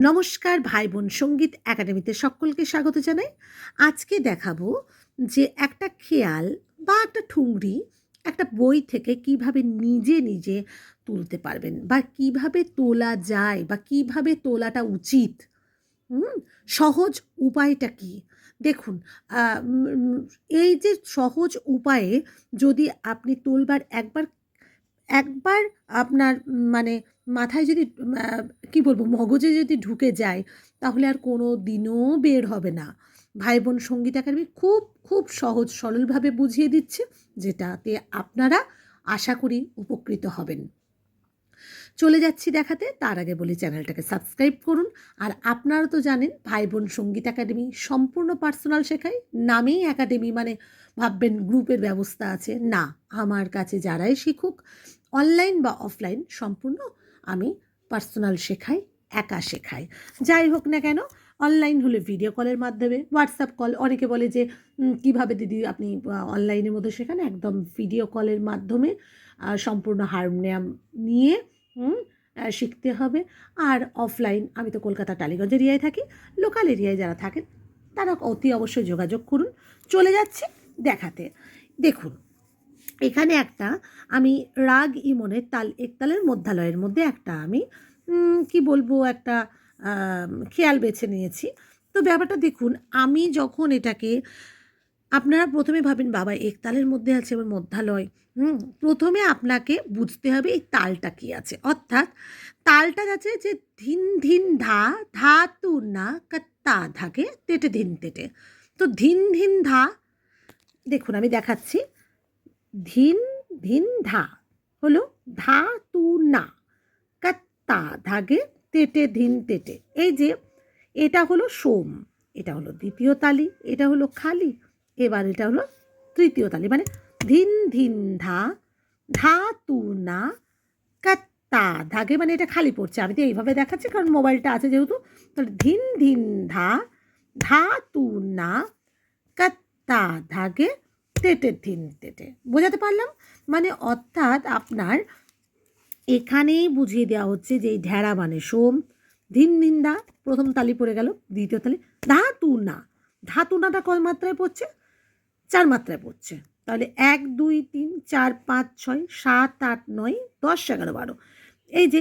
নমস্কার ভাই বোন সংগীত একাডেমিতে সকলকে স্বাগত জানাই। আজকে দেখাবো যে একটা খেয়াল বা একটা ঠুংরি একটা বই থেকে কীভাবে নিজে নিজে তুলতে পারবেন বা কীভাবে তোলা যায় বা কীভাবে তোলাটা উচিত। সহজ উপায়টা কি? দেখুন এই যে সহজ উপায়ে যদি আপনি তোলবার একবার একবার আপনার মানে মাথায় যদি কি বলব, মগজে যদি ঢুকে যায়, তাহলে আর কোনো দিনও বের হবে না। ভাই বোন সংগীত একাডেমি খুব খুব সহজ, সরলভাবে বুঝিয়ে দিচ্ছে, যেটাতে আপনারা আশা করি উপকৃত হবেন। চলে যাচ্ছি দেখাতে, তার আগে বলি চ্যানেলটাকে সাবস্ক্রাইব করুন। আর আপনারা তো জানেন ভাই বোন সংগীত একাডেমি সম্পূর্ণ পার্সোনাল শেখায়, নামেই একাডেমি মানে ভাববেন গ্রুপের ব্যবস্থা আছে। না, আমার কাছে যারাই শিখুক, অনলাইন বা অফলাইন সম্পূর্ণ আমি পার্সোনাল শেখাই, একা শেখাই। যাই হোক না কেন অনলাইন হলে ভিডিও কলের মাধ্যমে হোয়াটসঅ্যাপ কল অনেকে বলে যে কীভাবে দিদি আপনি অনলাইনের মধ্যে শেখান? একদম ভিডিও কলের মাধ্যমে সম্পূর্ণ হারমোনিয়াম নিয়ে শিখতে হবে। আর অফলাইন আমি তো কলকাতা টালিগঞ্জ এরিয়ায় থাকি লোকাল এরিয়ায় যারা থাকেন, তারা অতি অবশ্যই যোগাযোগ করুন। চলে যাচ্ছে দেখাতে। দেখুন এখানে একটা আমি রাগ ইমনের তাল, একতালের মধ্যালয়ের মধ্যে একটা আমি কি বলব, একটা খেয়াল বেছে নিয়েছি। তো ব্যাপারটা দেখুন, আমি যখন এটাকে, আপনারা প্রথমে ভাবেন, বাবা, একতালের মধ্যে আছে আমার মধ্যালয়। হুম, প্রথমে আপনাকে বুঝতে হবে এই তালটা কি আছে। অর্থাৎ তালটা যাচ্ছে যে ধিন ধিন ধা ধা তু না কাত্তা ধাকে, তেটে ধিন তেটে। তো ধিন ধিন ধা, দেখুন আমি দেখাচ্ছি। ধিন ধিন ধা, হলো ধা, তু, না। কাত্তা ধাগে, তেটে, ধিন, তেটে। এই যে, এটা হলো সোম, এটা হলো দ্বিতীয় তালি, এটা হলো খালি, এবার এটা হলো তৃতীয় তালি। মানে ধিন ধিন ধা ধা, তু, না কাত্তা ধাগে মানে এটা খালি পড়ছে। আমি তো এইভাবে দেখাচ্ছি, কারণ মোবাইলটা আছে যেহেতু। তাহলে ধিন ধিন ধা ধা, তু, না কাত্তা ধাগে তেটে ধিন তেটে বোঝাতে পারলাম? মানে অর্থাৎ আপনার এখানেই বুঝিয়ে দেওয়া হচ্ছে যে ঢেড়া মানে সোম ধিন ধিন দা প্রথম তালি পড়ে গেল, দ্বিতীয় তালি, ধাতু না। ধাতু নাটা কয় মাত্রায় পড়ছে? চার মাত্রায় পড়ছে। তাহলে এক, দুই, তিন, চার, পাঁচ, ছয়, সাত, আট, নয়, দশ, এগারো, বারো। এই যে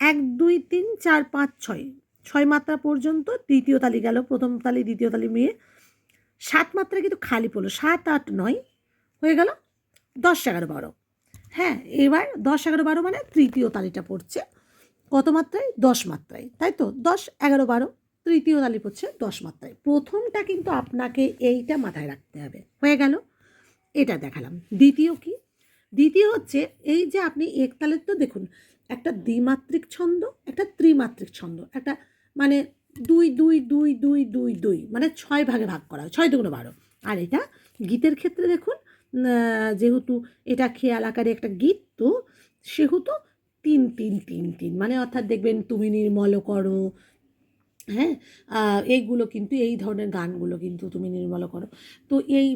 এক, দুই, তিন, চার, পাঁচ, ছয় ছয় মাত্রা পর্যন্ত দ্বিতীয় তালি গেল, প্রথম তালি, দ্বিতীয় তালি মিলিয়ে সাত মাত্রা কিন্তু খালি পড়ল, সাত আট নয়, হয়ে গেল দশ এগারো বারো। হ্যাঁ এবার দশ এগারো বারো মানে তৃতীয় তালিটা পড়ছে। কত মাত্রায়? দশ মাত্রায়, তাই তো? দশ এগারো বারো, তৃতীয় তালি পড়ছে দশ মাত্রায়। প্রথমটা কিন্তু আপনাকে এইটা মাথায় রাখতে হবে। হয়ে গেল, এটা দেখালাম। দ্বিতীয় কি? দ্বিতীয় হচ্ছে এই যে আপনি একতালের তো দেখুন, একটা দ্বিমাত্রিক ছন্দ, একটা ত্রিমাত্রিক ছন্দ, একটা মানে দুই দুই দুই দুই দুই দুই মানে ছয় ভাগে ভাগ করা হয় ছয় দুগুণ বারো। আর এটা গীতের ক্ষেত্রে দেখুন যেহেতু এটা খেয়াল আকারে একটা গীত তো সেহেতু তিন তিন তিন তিন মানে অর্থাৎ দেখবেন তুমি নির্মল করো হ্যাঁ? এইগুলো কিন্তু এই ধরনের গানগুলো কিন্তু তুমি নির্মল করো। তো এই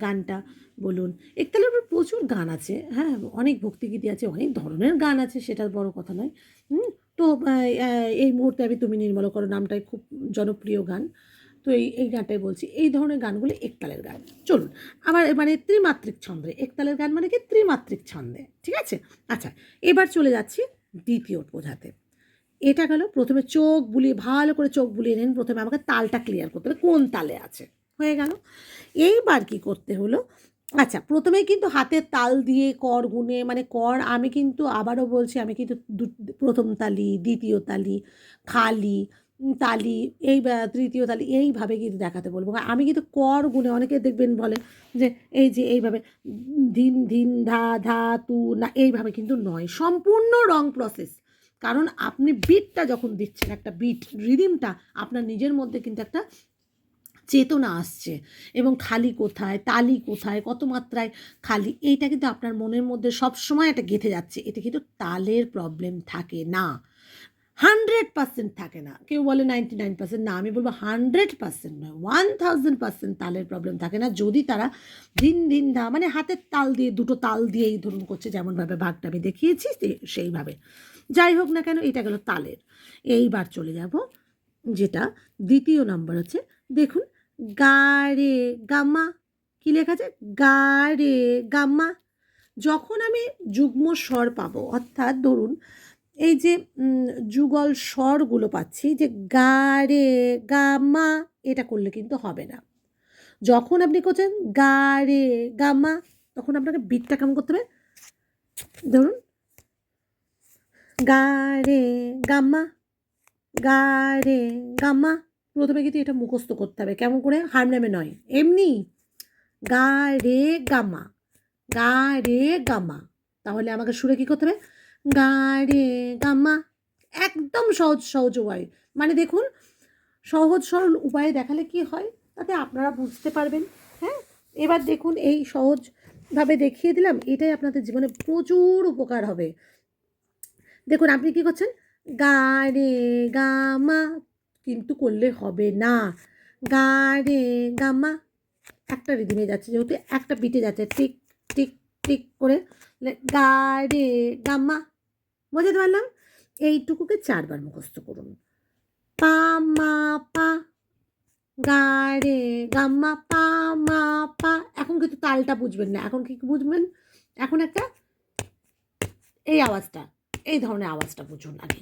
গানটা বলুন একতালের উপর প্রচুর গান আছে হ্যাঁ? অনেক ভক্তিগীতি আছে অনেক ধরনের গান আছে সেটা বড় কথা নয় হুম, তো এই মুহূর্তে আমি তুমি নির্মল করো নামটাই খুব জনপ্রিয় গান। তো এই এই গানটাই বলছি। এই ধরনের গানগুলো একতালের গান। চলুন, আবার মানে ত্রিমাত্রিক ছন্দে। একতালের গান মানে কি? ত্রিমাত্রিক ছন্দে, ঠিক আছে? আচ্ছা এবার চলে যাচ্ছি দ্বিতীয় বোঝাতে এটা গেল, প্রথমে চোখ বুলিয়ে, ভালো করে চোখ বুলিয়ে নিন। প্রথমে আমাকে তালটা ক্লিয়ার করতে হবে। কোন তালে আছে? হয়ে গেল। এইবার কি করতে হলো? আচ্ছা প্রথমে কিন্তু হাতের তাল দিয়ে কর গুনে মানে কর আমি কিন্তু আবারও বলছি, আমি কিন্তু প্রথম তালি, দ্বিতীয় তালি, খালি তালি, এই তৃতীয় তালি, এইভাবে কিন্তু দেখাতে বলব। আমি কিন্তু কর গুনে, অনেকে দেখবেন বলে যে, এই যে, এইভাবে, ধিন ধিন, ধা ধা, তু, না, এইভাবে কিন্তু নয়। সম্পূর্ণ রং প্রসেস কারণ আপনি বিটটা যখন দিচ্ছেন, একটা বিট রিদিমটা আপনার নিজের মধ্যে কিন্তু একটা চেতনা আসছে এবং খালি কোথায়, তালি কোথায়, কত মাত্রায় খালি, এইটা কিন্তু আপনার মনের মধ্যে সব সময় একটা গেঁথে যাচ্ছে। এতে কিন্তু তালের প্রবলেম থাকে না। হান্ড্রেড পার্সেন্ট থাকে না। কেউ বলে নাইনটি নাইন পার্সেন্ট না, আমি বলব হান্ড্রেড পার্সেন্ট নয় ওয়ান থাউজেন্ড পার্সেন্ট তালের প্রবলেম থাকে না। যদি তারা দিন দিন ধা মানে হাতের তাল দিয়ে, দুটো তাল দিয়েই ধরুন করছে, যেমনভাবে ভাগটা আমি দেখিয়েছি সেইভাবে। যাই হোক না কেন, এটা গেল তালের। এইবার চলে যাব, যেটা দ্বিতীয় নম্বর হচ্ছে, দেখুন গা রে গামা কী লেখা আছে? গা রে গামা যখন আমি যুগ্ম স্বর পাবো, অর্থাৎ ধরুন, এই যে যুগল স্বরগুলো পাচ্ছি, যে গা রে এটা করলে কিন্তু হবে না। যখন আপনি করছেন গা রে তখন আপনাকে বিটটা কেমন করতে হবে? ধরুন গা রে গামা গা রে প্রথমে কিন্তু এটা মুখস্থ করতে হবে। কেমন করে? হারমোনিয়ামে নয়। এমনি? গা, রে, গামা। গা, রে, গামা। তাহলে আমাকে সুরে কী করতে হবে? গা, রে, গামা। একদম সহজ সহজ উপায়। মানে দেখুন, সহজ, সরল উপায়ে দেখালে কি হয়? তাতে আপনারা বুঝতে পারবেন হ্যাঁ? এবার দেখুন, এই সহজভাবে দেখিয়ে দিলাম, এটাই আপনাদের জীবনে প্রচুর উপকার হবে। দেখুন, আপনি কি করছেন? গা, রে, গামা। কিন্তু করলে হবে না। গা রে গামা একটা রিদিমে যাচ্ছে, যেহেতু একটা বিটে যাচ্ছে, টিক টিক টিক করে গা রে গামা বোঝাতে পারলাম? এইটুকুকে চারবার মুখস্থ করুন। পা, মা, পা। গা রে গাম্মা পা, মা, পা। এখন কিন্তু তালটা বুঝবেন না। এখন কি বুঝবেন? এখন একটা এই আওয়াজটা, এই ধরনের আওয়াজটা বুঝুন আগে।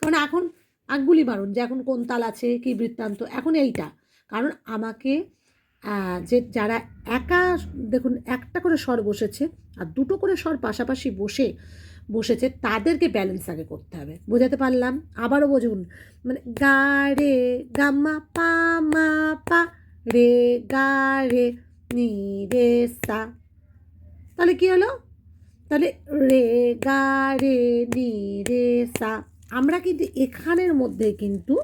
কারণ এখন আগুলি মারুন যে এখন কোন তাল আছে, কি বৃত্তান্ত, এখন এইটা। কারণ আমাকে যে যারা একা, দেখুন, একটা করে স্বর বসেছে আর দুটো করে স্বর পাশাপাশি বসে, বসেছে, তাদেরকে ব্যালেন্স আগে করতে হবে। বোঝাতে পারলাম? আবারও বুঝুন মানে গা, রে গাম্মা পা, মা, পা, রে, গা, রে, নি, রে, সা। তাহলে কী হলো? তাহলে রে, গা, রে, নি, রে, সা। আমরা কিন্তু এখানের মধ্যে কিন্তু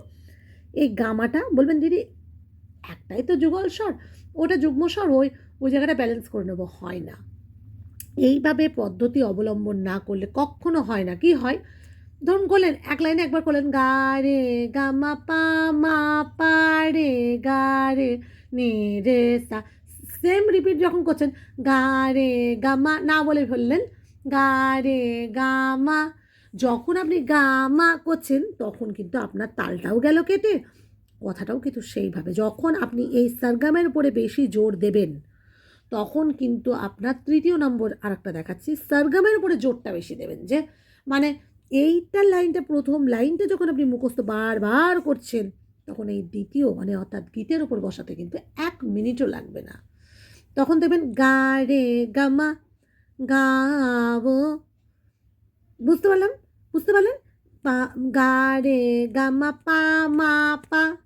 এই গামাটা, বলবেন দিদি, একটাই তো যুগল স্বর। ওটা যুগ্ম স্বর, ওই ওই জায়গাটা ব্যালেন্স করে নেব, হয় না। এইভাবে পদ্ধতি অবলম্বন না করলে কখনো হয় না। কি হয়? ধরুন করলেন, এক লাইনে একবার করলেন, গা রে, গা মা পা মা পা রে, গা রে, নে রে, সা। সেম রিপিট যখন করছেন, গা রে, গা মা, না বলে ফেললেন, গা রে, গা মা যখন আপনি গা মা করছেন, তখন কিন্তু আপনার তালটাও গেল কেটে। কথাটাও কিন্তু সেইভাবে। যখন আপনি এই সারগামের উপরে বেশি জোর দেবেন, তখন কিন্তু আপনার তৃতীয় নম্বর আর একটা দেখাচ্ছি। সারগামের উপরে জোরটা বেশি দেবেন যে মানে এইটার লাইনটা, প্রথম লাইনটা যখন আপনি মুখস্থ বারবার করছেন, তখন এই দ্বিতীয় মানে অর্থাৎ গীতের উপর বসাতে কিন্তু এক মিনিটও লাগবে না। তখন দেখবেন গা রে গামা গাবো বুঝতে পারলাম? বুঝতে পারলেন? পা, গা, রে গামা পা, মা, পা।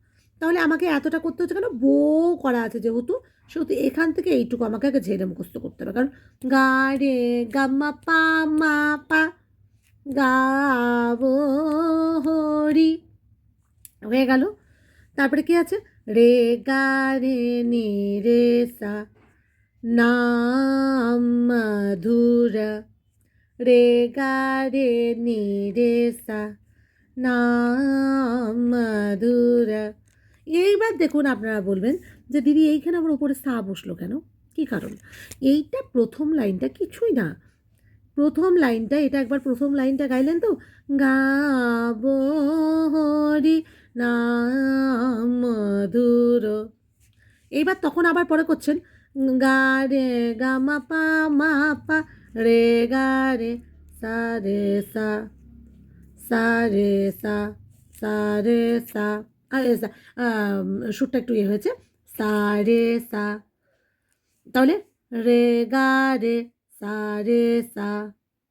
তাহলে আমাকে এতটা করতে হচ্ছে কেন? বো করা আছে যেহেতু, সেহেতু এখান থেকে এইটুকু আমাকে আগে ঝেড়ে মুখস্থ করতে হবে। কারণ গা, রে গামা পা, মা, পা। গাবো হরি হয়ে গেল। তারপরে কি আছে? রে, গা, রে, নি, রে, সা নাম মধুরা রে গা রে নি রে সা নাম মধুরা এইবার দেখুন আপনারা বলবেন যে, দিদি, এইখানে আমার উপরে সা বসল কেন? কি কারণ? এইটা প্রথম লাইনটা কিছুই না। প্রথম লাইনটা, এটা একবার প্রথম লাইনটা গাইলেন তো গাবো হরি মধুর এইবার তখন আবার পরে করছেন, গা রে গা মা পা মা পা রে গা রে, সা রে সা সা রে সা সা রে সা সুরটা একটু ইয়ে হয়েছে, সা রে সা। তাহলে রে গা রে, সা রে সা,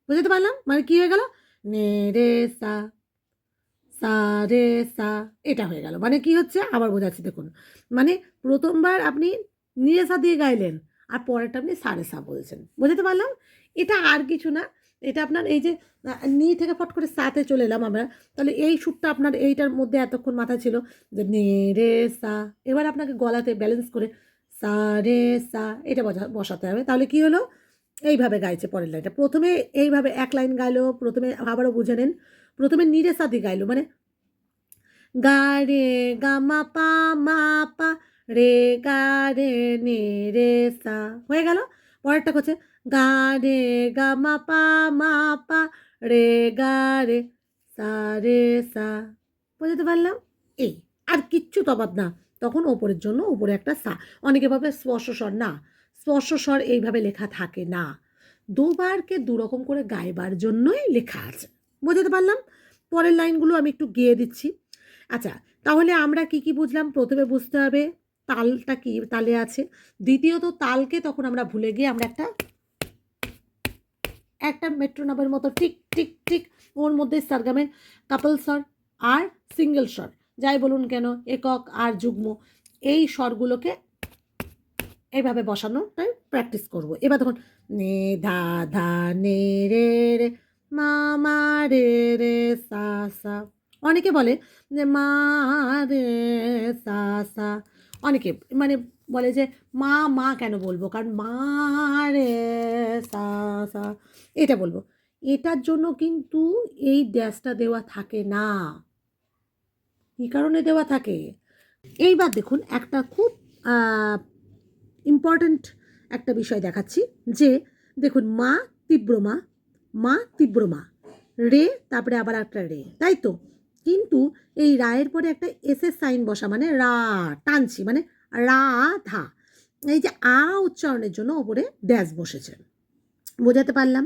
বুঝতে পারলাম? মানে কী হয়ে গেল? নে রে সা সা রে সা, এটা হয়ে গেল। মানে কি হচ্ছে? আবার বোঝাচ্ছি, দেখুন। মানে প্রথমবার আপনি নিরে সা দিয়ে গাইলেন, আর পরেরটা আপনি সারে সা বলছেন। বুঝতে পারলাম? এটা আর কিছু না। এটা আপনার এই যে নি থেকে ফট করে সাতে চলে এলাম আমরা। তাহলে এই সুরটা আপনার এইটার মধ্যে এতক্ষণ মাথায় ছিল যে, নে রে সা। এবার আপনাকে গলাতে ব্যালেন্স করে সা, রে, সা, এটা বসা- বসাতে হবে। তাহলে কি হলো? এইভাবে গাইছে পরের লাইনটা। প্রথমে এইভাবে এক লাইন গাইলো, প্রথমে আবারও বুঝে নেন। প্রথমে নিরে সাদি গাইলো মানে গা রে, গা মা পা মা পা, রে, গা রে, নে রে সা। হয়ে গেল? পরেরটা করছে গা রে গা মা পা মা পা, রে গা রে সা রে সা। বোঝাতে পারলাম? এই আর কিচ্ছু তফাৎ না। তখন ওপরের জন্য ওপরে একটা সা। অনেকে ভাবে স্পর্শ স্বর না। স্পর্শ স্বর এইভাবে লেখা থাকে না। দুবারকে দুরকম করে গাইবার জন্যই লেখা আছে। বোঝাতে পারলাম? পরের লাইনগুলো আমি একটু গেয়ে দিচ্ছি। আচ্ছা তাহলে আমরা কি কি বুঝলাম? প্রথমে বুঝতে হবে, তালটা কি, তালে আছে। দ্বিতীয়ত, তালকে তখন আমরা ভুলে গিয়ে আমরা একটা একটা মেট্রোনবের মতো টিক টিক টিক ওর মধ্যে সারগামের কাপল স্বর আর সিঙ্গেল স্বর যাই বলুন কেন, একক আর যুগ্ম, এই স্বরগুলোকে এইভাবে বসানোটাই প্র্যাকটিস করব। এবার তখন নে ধা ধা, নে, রে রে, মা মা, রে রে, সা সা। অনেকে বলে যে মা, রে, সা সা। অনেকে মানে বলে যে, মা মা কেন বলব? কারণ মা রে, সা সা, এটা বলব। এটার জন্য কিন্তু এই ড্যাশটা দেওয়া থাকে না। কী কারণে দেওয়া থাকে? এইবার দেখুন, একটা খুব ইম্পর্ট্যান্ট একটা বিষয় দেখাচ্ছি যে, দেখুন, মা তীব্র মা মা তীব্র মা, রে, তারপরে আবার একটা রে, তাই তো? কিন্তু এই রায়ের পরে একটা এসের সাইন বসা মানে রা, টানছি মানে রা ধা এই যে আ উচ্চারণের জন্য ওপরে ড্যাশ বসেছে। বোঝাতে পারলাম?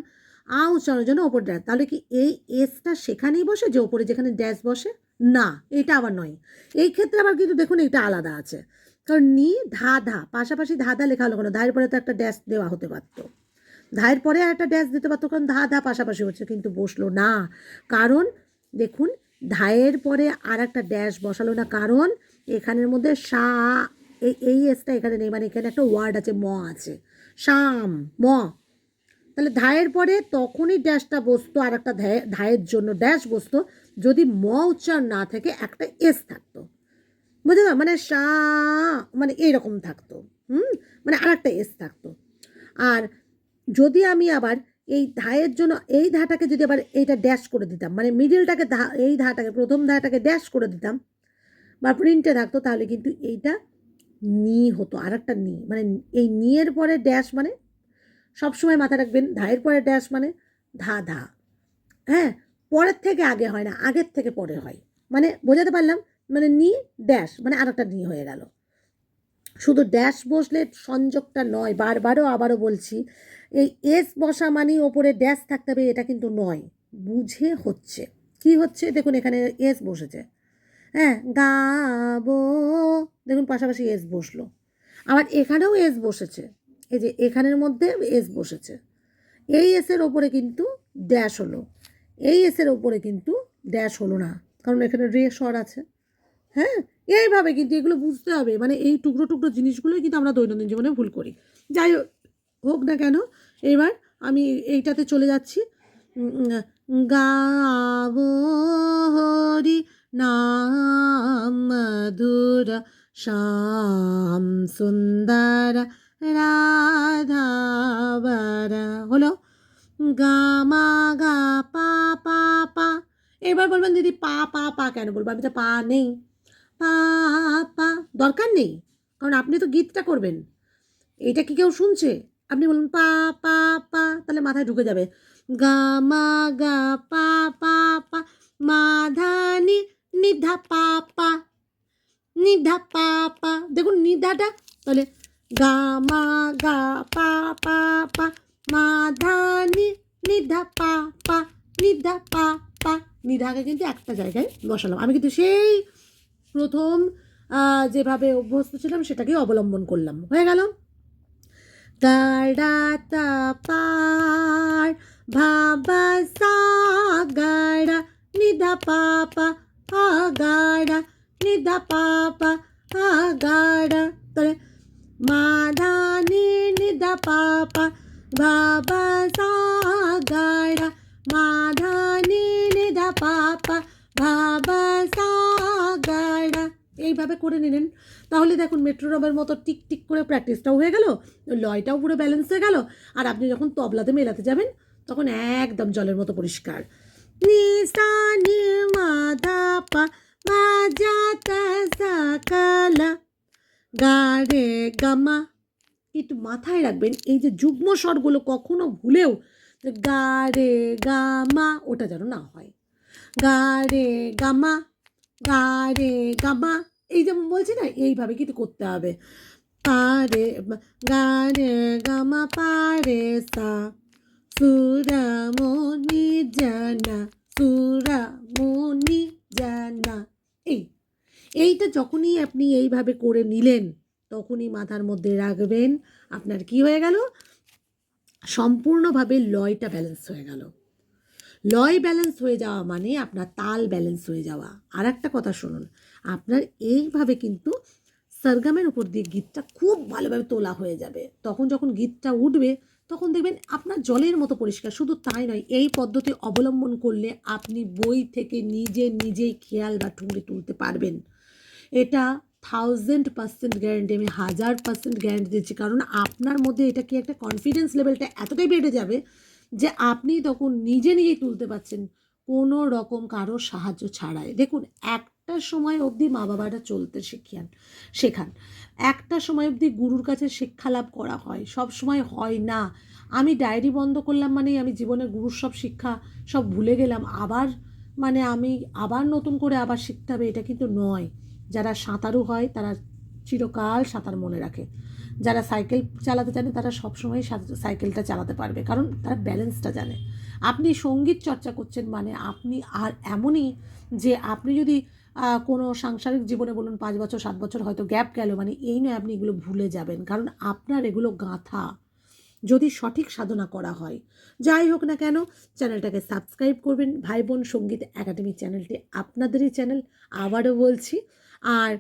আ উচ্চারণের জন্য ওপর ড্যাশ। তাহলে কি এই এসটা সেখানেই বসে যে ওপরে যেখানে ড্যাশ বসে? না, এটা আবার নয়। এই ক্ষেত্রে আবার কিন্তু দেখুন এটা আলাদা আছে। কারণ নি, ধা ধা, পাশাপাশি ধা ধা লেখা হলো কেন? ধায়ের পরে তো একটা ড্যাশ দেওয়া হতে পারতো। ধায়ের পরে আর একটা ড্যাশ দিতে পারতো, কারণ ধা ধা পাশাপাশি হচ্ছে, কিন্তু বসল না। কারণ দেখুন ধায়ের পরে আর একটা ড্যাশ বসালো না, কারণ এখানের মধ্যে সা এই এই এসটা এখানে নেই মানে এখানে একটা ওয়ার্ড আছে, ম আছে। শাম ম। তাহলে ধায়ের পরে তখনই ড্যাশটা বসতো আর একটা ধায়ে- ধায়ের জন্য ড্যাশ বসতো, যদি ম উচ্চারণ না থাকে, একটা এস থাকতো। বুঝলে না মানে সা মানে এইরকম থাকতো। হুম? মানে আর একটা এস থাকতো। আর যদি আমি আবার এই ধায়ের জন্য এই ধাটাকে যদি আবার এইটা ড্যাশ করে দিতাম মানে মিডিলটাকে ধা, এই ধাটাকে, প্রথম ধাটাকে ড্যাশ করে দিতাম, বা প্রিন্টে থাকতো, তাহলে কিন্তু এইটা নি হতো আর একটা নি মানে এই নিয়ের পরে ড্যাশ মানে সবসময় মাথায় রাখবেন, ধায়ের পরে ড্যাশ মানে ধা ধা হ্যাঁ? পরের থেকে আগে হয় না, আগের থেকে পরে হয় মানে বোঝাতে পারলাম? মানে নি ড্যাশ মানে আর একটা নি হয়ে গেল। শুধু ড্যাশ বসলে সংযোগটা নয়, বারবারও আবারও বলছি, এই এস বসা মানে ওপরে ড্যাশ থাকতে হবে, এটা কিন্তু নয়, বুঝে হচ্ছে। কি হচ্ছে? দেখুন, এখানে এস বসেছে। হ্যাঁ গাবো দেখুন, পাশাপাশি এস বসল। আবার এখানেও এস বসেছে, এই যে এখানের মধ্যে এস বসেছে। এই এসের ওপরে কিন্তু ড্যাশ হলো, এই এসের ওপরে কিন্তু ড্যাশ হলো না, কারণ এখানে রে স্বর আছে। হ্যাঁ এইভাবে কিন্তু এগুলো বুঝতে হবে। মানে এই টুকরো টুকরো জিনিসগুলোই কিন্তু আমরা দৈনন্দিন জীবনে ভুল করি। যাই হোক- না কেন, এবার আমি এইটাতে চলে যাচ্ছি। গাব হরি নাম মধুর শ্যাম সুন্দর রাধাবর হলো? গামা গা, পা পা পা। এবার বলবেন, দিদি, পা পা পা কেন বলব? আমি তো পা নেই। পা পা, দরকার নেই। কারণ আপনি তো গীতটা করবেন। এইটা কি কেউ শুনছে? আপনি বলুন, পা পা পা, তাহলে মাথায় ঢুকে যাবে। গা, মা, গা, পা পা পা, মা, ধা, নি নিধা পা পা নিধা পা পা। দেখুন নিধাটা তাহলে গা, মা, গা, পা পা পা, মা, ধা, নি নিধা পা পা নিধা পা পা। নিধাকে কিন্তু একটা জায়গায় বসালাম। আমি কিন্তু সেই প্রথম যেভাবে অভ্যস্ত ছিলাম সেটাকেই অবলম্বন করলাম। হয়ে গেল? পার, ভাবা সাগাড়া নিধা পাপা আগাড়া নিধা পাপা আগাড়া। তাহলে, মাধানি নিধা পাপা, ভাবা সাগাড়া, মাধানি নিধা পাপা ভাবা সাগাড়া এইভাবে করে নিলেন। তাহলে দেখুন মেট্রো রবের মতো টিক টিক করে প্র্যাকটিসটাও হয়ে গেল, লয়টাও পুরো ব্যালেন্স হয়ে গেল, আর আপনি যখন তবলাতে মেলাতে যাবেন, তখন একদম জলের মতো পরিষ্কার। গামা। একটু মাথায় রাখবেন, এই যে যুগ্ম স্বরগুলো কখনো ভুলেও গা রে গা মা ওটা যেন না হয়। গা রে গামা গা রে গামা এই যেমন বলছি না, এইভাবে কিন্তু করতে হবে। পা রে, গা রে গামা পা রে সা। সুরামণি জানা সুরামণি জানা। এই, এইটা যখনই আপনি এইভাবে করে নিলেন, তখনই মাথার মধ্যে রাখবেন, আপনার কি হয়ে গেল? সম্পূর্ণভাবে লয়টা ব্যালেন্স হয়ে গেল। লয় ব্যালেন্স হয়ে যাওয়া মানে আপনার তাল ব্যালেন্স হয়ে যাওয়া। আর একটা কথা শুনুন, আপনার এইভাবে কিন্তু সরগামের উপর দিয়ে গীতটা খুব ভালোভাবে তোলা হয়ে যাবে। তখন যখন গীতটা উঠবে, তখন দেখবেন আপনার জলের মতো পরিষ্কার। শুধু তাই নয়, এই পদ্ধতি অবলম্বন করলে আপনি বই থেকে নিজে নিজেই খেয়াল বা ঠুংরি তুলতে পারবেন। এটা থাউজেন্ড পার্সেন্ট গ্যারেন্টি আমি হাজার পার্সেন্ট গ্যারেন্টি দিচ্ছি। কারণ আপনার মধ্যে এটা কি একটা কনফিডেন্স লেভেলটা এতটাই বেড়ে যাবে যে আপনি তখন নিজে নিজেই তুলতে পারছেন, কোনো রকম কারও সাহায্য ছাড়াই। দেখুন, একটা সময় অবধি মা বাবারা চলতে শিখিয়ান, শেখান। একটা সময় অবধি গুরুর কাছে শিক্ষা লাভ করা হয়। সব সময় হয় না। আমি ডায়েরি বন্ধ করলাম মানে আমি জীবনে গুরুর সব শিক্ষা সব ভুলে গেলাম। আবার মানে আমি আবার নতুন করে আবার শিখতে হবে, এটা কিন্তু নয়। যারা সাঁতারু হয়, তারা চিরকাল সাঁতার মনে রাখে। যারা সাইকেল চালাতে জানে, তারা সবসময় সাইকেলটা চালাতে পারবে। কারণ তারা ব্যালেন্সটা জানে। আপনি সংগীত চর্চা করছেন মানে আপনি আর এমনই যে আপনি যদি কোনো সাংসারিক জীবনে বলুন পাঁচ বছর, সাত বছর হয়তো গ্যাপ গেল মানে এই নয় আপনি এগুলো ভুলে যাবেন। কারণ আপনার এগুলো গাঁথা। যদি সঠিক সাধনা করা হয়, যাই হোক না কেন, চ্যানেলটাকে সাবস্ক্রাইব করবেন। ভাই বোন সংগীত একাডেমি চ্যানেলটি আপনাদেরই চ্যানেল, আবারও বলছি। আর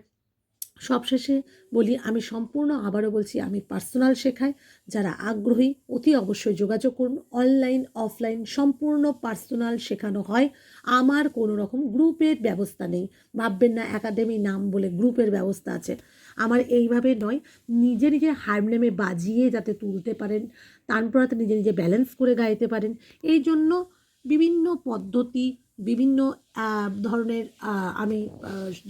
সবশেষে বলি, আমি সম্পূর্ণ আবারও বলছি, আমি পার্সোনাল শেখাই। যারা আগ্রহী, অতি অবশ্যই যোগাযোগ করুন। অনলাইন অফলাইন সম্পূর্ণ পার্সোনাল শেখানো হয়। আমার কোনো রকম গ্রুপের ব্যবস্থা নেই। ভাববেন না, একাডেমি নাম বলে গ্রুপের ব্যবস্থা আছে। আমার এইভাবে নয়, নিজে নিজে হারমোনিয়ামে বাজিয়ে যাতে তুলতে পারেন, তারপর নিজে নিজে ব্যালেন্স করে গাইতে পারেন। এই জন্য বিভিন্ন পদ্ধতি বিভিন্ন ধরনের আমি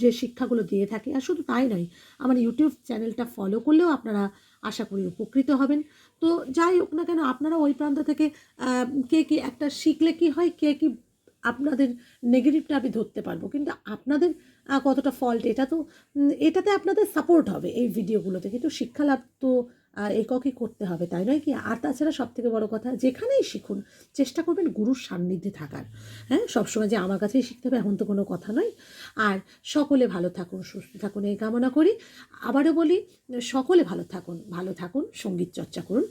যে শিক্ষাগুলো দিয়ে থাকি, আর শুধু তাই নয়, আমার ইউটিউব চ্যানেলটা ফলো করলেও আপনারা আশা করি উপকৃত হবেন। তো যাই হোক না কেন, আপনারা ওই প্রান্ত থেকে কে কি একটা শিখলে কি হয়, কে কি আপনাদের নেগেটিভটা আমি ধরতে পারব। কিন্তু আপনাদের কতটা ফল্ট এটা তো এটাতে আপনাদের সাপোর্ট হবে এই ভিডিওগুলোতে কিন্তু শিক্ষা লাভ তো এককই করতে হবে, তাই নয় কি? আর তাছাড়া সব থেকে বড় কথা, যেখানেই শিখুন, চেষ্টা করবেন গুরুর সান্নিধ্যে থাকার। হ্যাঁ সবসময় যে আমার কাছেই শিখতে হবে এমন তো কোনো কথা নয়। আর সকলে ভালো থাকুন, সুস্থ থাকুন, এই কামনা করি। আবারও বলি, সকলে ভালো থাকুন ভালো থাকুন, সংগীত চর্চা করুন।